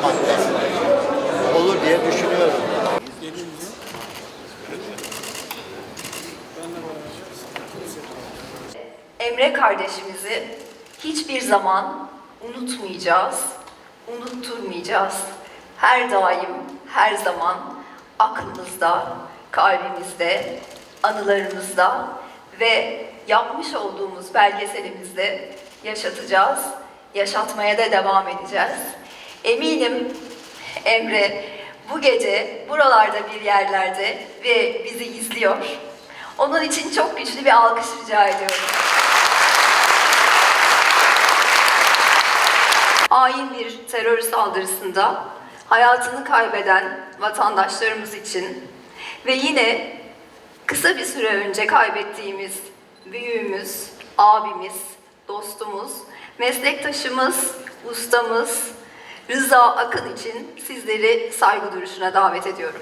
yapmakla olur diye düşünüyorum. Emre kardeşimizi hiçbir zaman unutmayacağız, unutturmayacağız. Her daim, her zaman aklımızda, kalbimizde, anılarımızda ve yapmış olduğumuz belgeselimizde yaşatacağız, yaşatmaya da devam edeceğiz. Eminim Emre bu gece buralarda bir yerlerde ve bizi izliyor. Onun için çok güçlü bir alkış rica ediyorum. hain bir terör saldırısında hayatını kaybeden vatandaşlarımız için ve yine kısa bir süre önce kaybettiğimiz büyüğümüz, abimiz, dostumuz, meslektaşımız, ustamız Rıza Akın için sizleri saygı duruşuna davet ediyorum.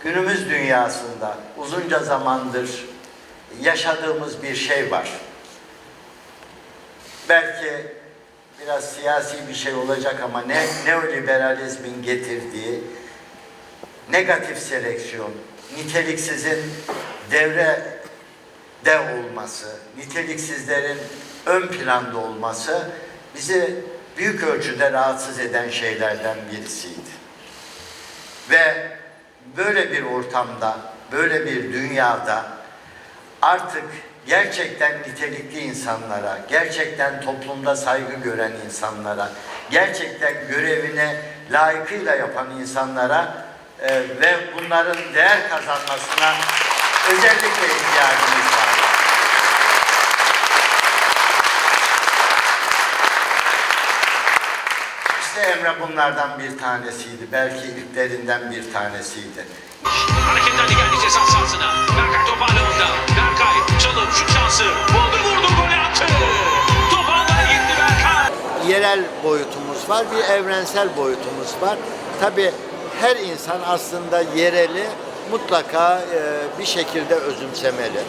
Günümüz dünyasında uzunca zamandır yaşadığımız bir şey var. Belki biraz siyasi bir şey olacak ama ne neoliberalizmin getirdiği negatif seleksiyon, niteliksizin devrede olması, niteliksizlerin ön planda olması bizi büyük ölçüde rahatsız eden şeylerden birisiydi. Ve böyle bir ortamda, böyle bir dünyada artık gerçekten nitelikli insanlara, gerçekten toplumda saygı gören insanlara, gerçekten görevine layıkıyla yapan insanlara e, ve bunların değer kazanmasına özellikle ihtiyacımız var. İşte Emre bunlardan bir tanesiydi. Belki ilklerinden bir tanesiydi. Hareketlendi geldi ceza sahasına. Berkay top hala onda. Berkay çalım şut şansı. Buldu vurdu gol attı. Top gitti Berkay. yerel boyutumuz var, bir evrensel boyutumuz var. Tabii her insan aslında yereli mutlaka e, bir şekilde özümsemeli.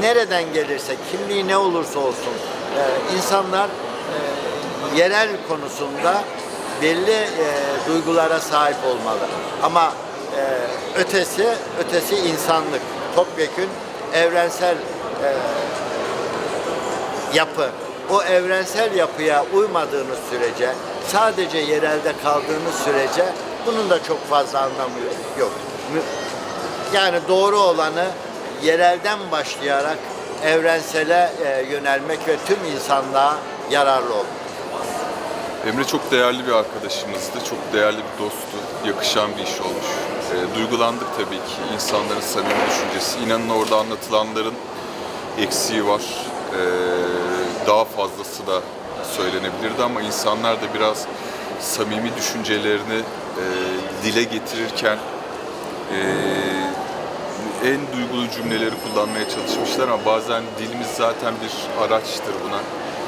Nereden gelirse, kimliği ne olursa olsun e, insanlar e, yerel konusunda belli duygulara sahip olmalı. Ama ötesi, ötesi insanlık. Topyekün evrensel e, yapı o evrensel yapıya uymadığınız sürece sadece yerelde kaldığınız sürece bunun da çok fazla anlamı yok. Yani doğru olanı yerelden başlayarak evrensele e, yönelmek ve tüm insanlığa yararlı olmak. Emre çok değerli bir arkadaşımızdı, çok değerli bir dosttu, yakışan bir iş olmuş. E, duygulandık tabii ki, insanların samimi düşüncesi. İnanın orada anlatılanların eksiği var. E, daha fazlası da söylenebilirdi ama insanlar da biraz samimi düşüncelerini e, dile getirirken e, en duygulu cümleleri kullanmaya çalışmışlar ama bazen dilimiz zaten bir araçtır buna.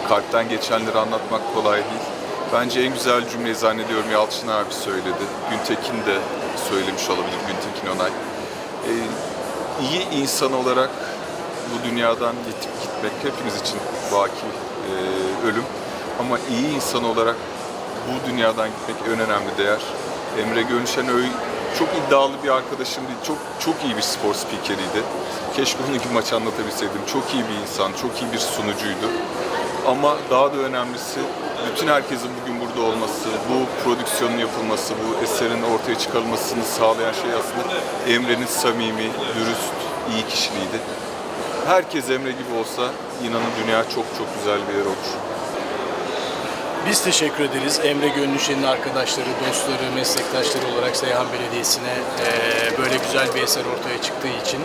Kalpten geçenleri anlatmak kolay değil. Bence en güzel cümleyi zannediyorum Yalçın abi söyledi. Güntekin de söylemiş olabilir, Güntekin Onay. Ee, iyi insan olarak bu dünyadan yitip gitmek hepimiz için vaki e, ölüm. Ama iyi insan olarak bu dünyadan gitmek en önemli değer. Emre Gönüşenoy çok iddialı bir arkadaşım değil, çok çok iyi bir spor spikeriydi. Keşke onun gibi maç anlatabilseydim. Çok iyi bir insan, çok iyi bir sunucuydu. Ama daha da önemlisi bütün herkesin bugün burada olması, bu prodüksiyonun yapılması, bu eserin ortaya çıkarılmasını sağlayan şey aslında Emre'nin samimi, dürüst, iyi kişiliğiydi. Herkes Emre gibi olsa inanın dünya çok çok güzel bir yer olur. Biz teşekkür ederiz Emre Gönlüşen'in arkadaşları, dostları, meslektaşları olarak Seyhan Belediyesi'ne eee, böyle güzel bir eser ortaya çıktığı için.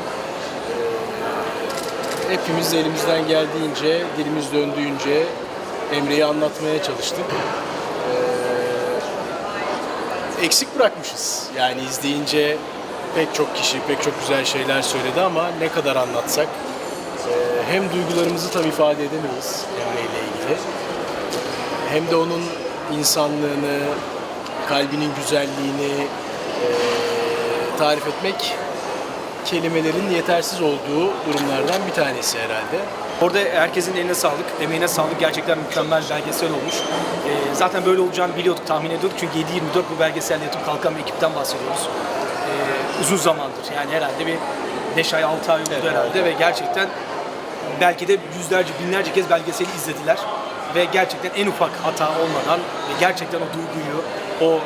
Eee, hepimiz de elimizden geldiğince, dilimiz döndüğünce Emre'yi anlatmaya çalıştık. Eksik bırakmışız. Yani izleyince pek çok kişi, pek çok güzel şeyler söyledi ama ne kadar anlatsak Ee, hem duygularımızı tabii ifade edemeyiz Emre ile ilgili. Hem de onun insanlığını, kalbinin güzelliğini e, tarif etmek kelimelerin yetersiz olduğu durumlardan bir tanesi herhalde. Orada herkesin eline sağlık, emeğine sağlık. Gerçekten mükemmel belgesel olmuş. Ee, zaten böyle olacağını biliyorduk, tahmin ediyorduk. Çünkü 7-24 bu belgeselde yatıp kalkan bir ekipten bahsediyoruz. Ee, uzun zamandır yani herhalde bir 5 ay 6 ay oldu herhalde ve gerçekten belki de yüzlerce binlerce kez belgeseli izlediler ve gerçekten en ufak hata olmadan ve gerçekten o duyguyu, o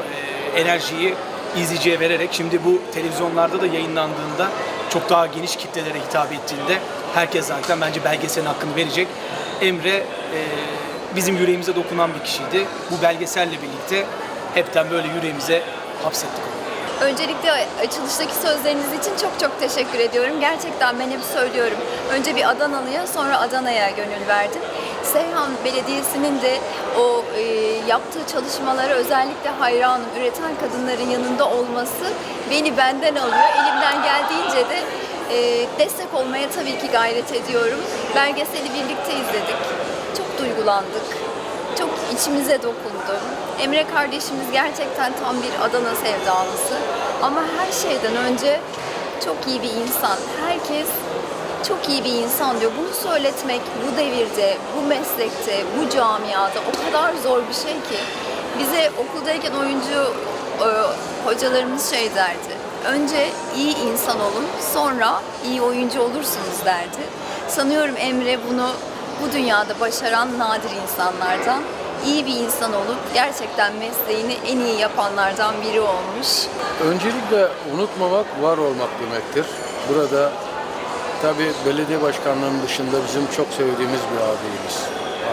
e, enerjiyi izleyiciye vererek şimdi bu televizyonlarda da yayınlandığında çok daha geniş kitlelere hitap ettiğinde herkes zaten bence belgeselin hakkını verecek. Emre e, bizim yüreğimize dokunan bir kişiydi. Bu belgeselle birlikte hepten böyle yüreğimize hapsettik onu. Öncelikle açılıştaki sözleriniz için çok çok teşekkür ediyorum. Gerçekten ben hep söylüyorum. Önce bir Adanalı'ya sonra Adana'ya gönül verdim. Seyhan Belediyesi'nin de o e, yaptığı çalışmalara özellikle hayranım. Üreten kadınların yanında olması beni benden alıyor. Elimden geldiğince de e, destek olmaya tabii ki gayret ediyorum. Belgeseli birlikte izledik. Çok duygulandık. Çok içimize dokundu. Emre kardeşimiz gerçekten tam bir Adana sevdalısı. Ama her şeyden önce çok iyi bir insan. Herkes çok iyi bir insan diyor. Bunu söyletmek bu devirde, bu meslekte, bu camiada o kadar zor bir şey ki. Bize okuldayken oyuncu e, hocalarımız şey derdi. Önce iyi insan olun, sonra iyi oyuncu olursunuz derdi. Sanıyorum Emre bunu bu dünyada başaran nadir insanlardan. iyi bir insan olup gerçekten mesleğini en iyi yapanlardan biri olmuş. Öncelikle unutmamak var olmak demektir. Burada tabi belediye başkanlarının dışında bizim çok sevdiğimiz bir abimiz.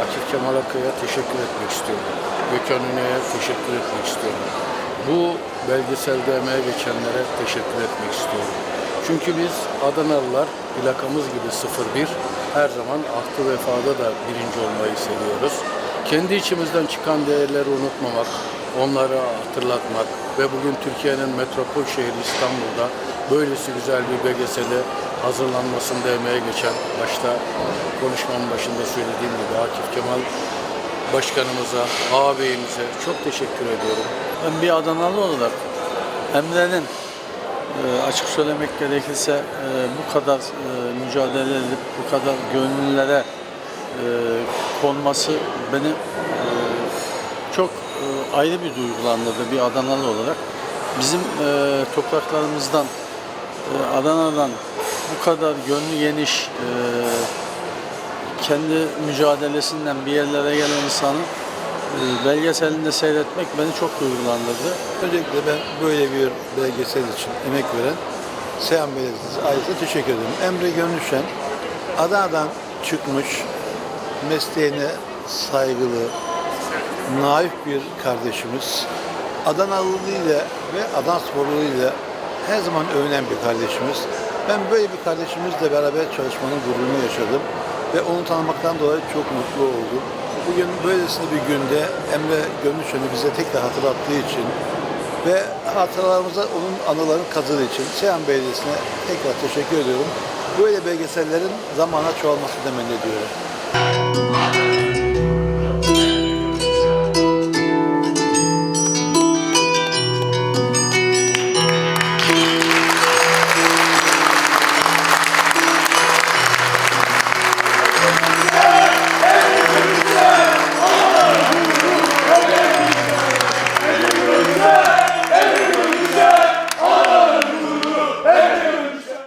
Akif Kemal Akkaya teşekkür etmek istiyorum. Gökhan Üney'e teşekkür etmek istiyorum. Bu belgeselde emeğe geçenlere teşekkür etmek istiyorum. Çünkü biz Adanalılar plakamız gibi 01 her zaman aklı vefada da birinci olmayı seviyoruz. Kendi içimizden çıkan değerleri unutmamak, onları hatırlatmak ve bugün Türkiye'nin metropol şehri İstanbul'da böylesi güzel bir belgeseli hazırlanmasında emeğe geçen başta konuşmamın başında söylediğim gibi Akif Kemal Başkanımıza, ağabeyimize çok teşekkür ediyorum. Ben bir Adanalı olarak Emre'nin e, açık söylemek gerekirse e, bu kadar e, mücadele edip bu kadar gönüllere e, konması beni çok ayrı bir duygulandırdı bir Adanalı olarak. Bizim topraklarımızdan, Adana'dan bu kadar gönlü geniş, e, kendi mücadelesinden bir yerlere gelen insanı e, belgeselinde seyretmek beni çok duygulandırdı. Öncelikle ben böyle bir belgesel için emek veren Seyhan Belediyesi ailesine teşekkür ederim. Emre Gönlüşen Adana'dan çıkmış, mesleğine saygılı, naif bir kardeşimiz. Adanalılığıyla ve Adana sporluluğuyla her zaman övünen bir kardeşimiz. Ben böyle bir kardeşimizle beraber çalışmanın gururunu yaşadım ve onu tanımaktan dolayı çok mutlu oldum. Bugün böylesine bir günde Emre Gönlüşen'i bize tekrar hatırlattığı için ve hatıralarımıza onun anıların kazıdığı için Seyhan Belediyesi'ne tekrar teşekkür ediyorum. Böyle belgesellerin zamana çoğalması temenni ediyorum.